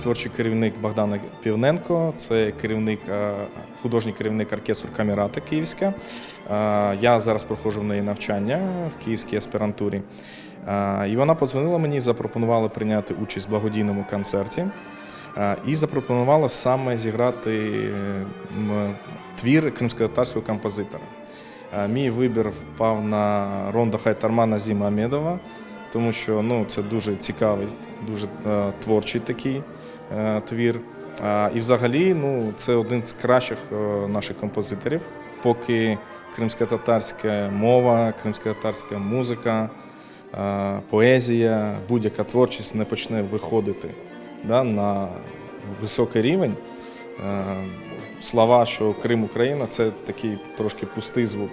творчий керівник Богдан Півненко, це керівник, е, художній керівник оркестру Камерата Київська. Е, Я зараз проходжу в неї навчання в Київській аспірантурі. Е, І вона подзвонила мені, запропонувала прийняти участь в благодійному концерті. І запропонувала саме зіграти твір кримськотатарського композитора. Мій вибір впав на Ронда Хайтармана Зіма Амедова, тому що ну, це дуже цікавий, дуже е, творчий такий е, твір. А, і взагалі ну, це один з кращих е, наших композиторів. Поки кримськотатарська мова, кримськотатарська музика, е, поезія, будь-яка творчість не почне виходити да, на високий рівень. Е, Слова, що Крим Україна це такий трошки пустий звук.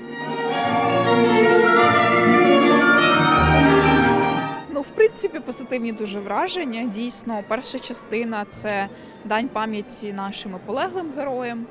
Принципі, позитивні дуже враження. Дійсно, перша частина це дань пам'яті нашим полеглим героям.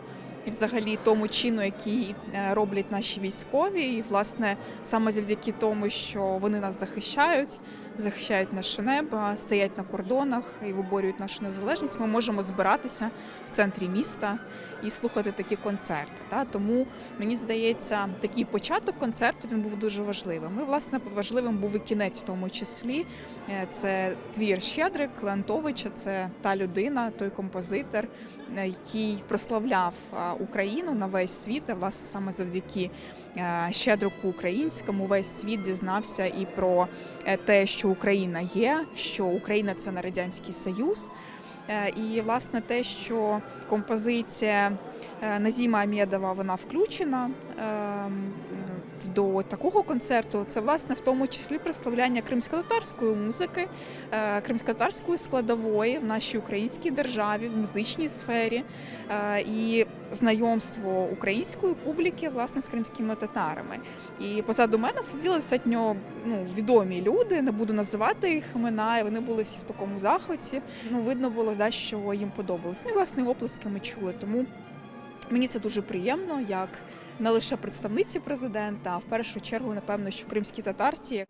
І взагалі тому чину, який е, роблять наші військові, і власне саме завдяки тому, що вони нас захищають, захищають наше небо, стоять на кордонах і виборюють нашу незалежність. Ми можемо збиратися в центрі міста і слухати такі концерти. Та? Тому мені здається, такий початок концерту він був дуже важливим. І, власне, важливим був і кінець в тому числі. Е, Це твір Щедрик Леонтовича, це та людина, той композитор, е, який прославляв е, Україну на весь світ. А, власне, саме завдяки Щедрику українському весь світ дізнався і про те, що Україна є, що Україна це не радянський союз. Е, І власне те, що композиція е, Назіма Амєдова вона включена ем, до такого концерту, це власне в тому числі прославляння кримськотатарської музики, е, кримськотатарської складової в нашій українській державі, в музичній сфері е, і знайомство української публіки власне з кримськими татарами. І позаду мене сиділи достатньо ну, відомі люди, не буду називати їх імена, і вони були всі в такому захваті. Ну, видно було, да, що їм подобалось. Ну і власне оплески ми чули. Тому мені це дуже приємно, як не лише представниці президента, а в першу чергу, напевно, що кримські татарці.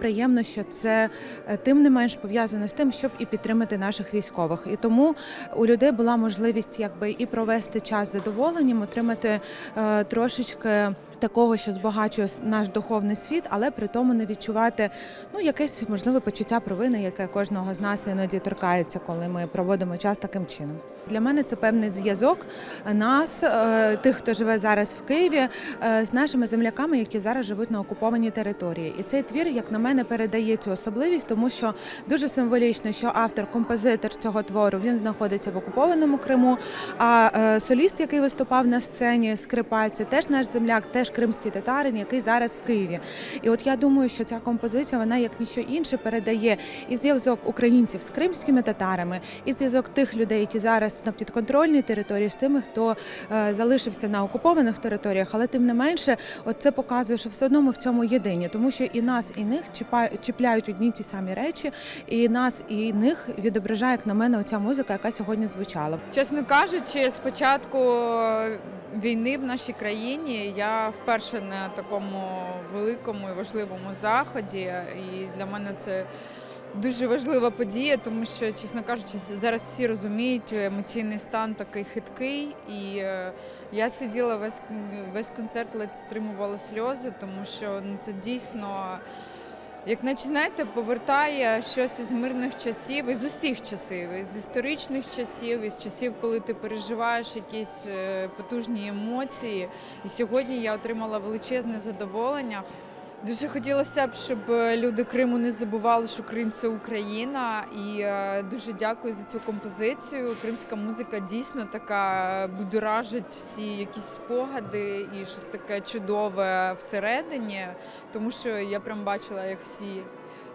Приємно, що це е, тим не менш пов'язано з тим, щоб і підтримати наших військових. І тому у людей була можливість якби і провести час задоволенням, отримати е, трошечки. Такого, що збагачує наш духовний світ, але при тому не відчувати ну якесь можливе почуття провини, яке кожного з нас іноді торкається, коли ми проводимо час таким чином. Для мене це певний зв'язок нас, е, тих, хто живе зараз в Києві, е, з нашими земляками, які зараз живуть на окупованій території. І цей твір, як на мене, передає цю особливість, тому що дуже символічно, що автор, композитор цього твору він знаходиться в окупованому Криму. А е, соліст, який виступав на сцені, скрипаль, це теж наш земляк, теж кримський татарин, який зараз в Києві. І от я думаю, що ця композиція вона як ніщо інше передає і зв'язок українців з кримськими татарами, і зв'язок тих людей, які зараз на підконтрольній території, з тими, хто е, залишився на окупованих територіях, але тим не менше, от це показує, що все одно ми в цьому єдині, тому що і нас, і них чіпляють одні ті самі речі, і нас, і них відображає, як на мене, оця музика, яка сьогодні звучала. Чесно кажучи, з початку війни в нашій країні я вперше на такому великому і важливому заході, і для мене це. Дуже важлива подія, тому що, чесно кажучи, зараз всі розуміють, емоційний стан такий хиткий. І е, я сиділа весь, весь концерт, ледь стримувала сльози, тому що ну, це дійсно як наче знаєте, повертає щось із мирних часів, із усіх часів, із історичних часів, із часів, коли ти переживаєш якісь е, потужні емоції. І сьогодні я отримала величезне задоволення. Дуже хотілося б, щоб люди Криму не забували, що Крим це Україна, і е, дуже дякую за цю композицію. Кримська музика дійсно така будоражить всі якісь спогади і щось таке чудове всередині, тому що я прям бачила, як всі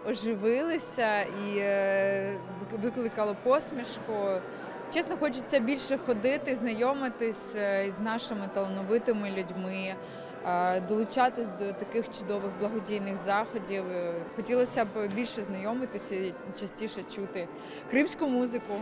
оживилися і е, викликало посмішку. Чесно, хочеться більше ходити, знайомитись е, із нашими талановитими людьми, е, долучатись до таких чудових благодійних заходів. Е, хотілося б більше знайомитися, і частіше чути кримську музику.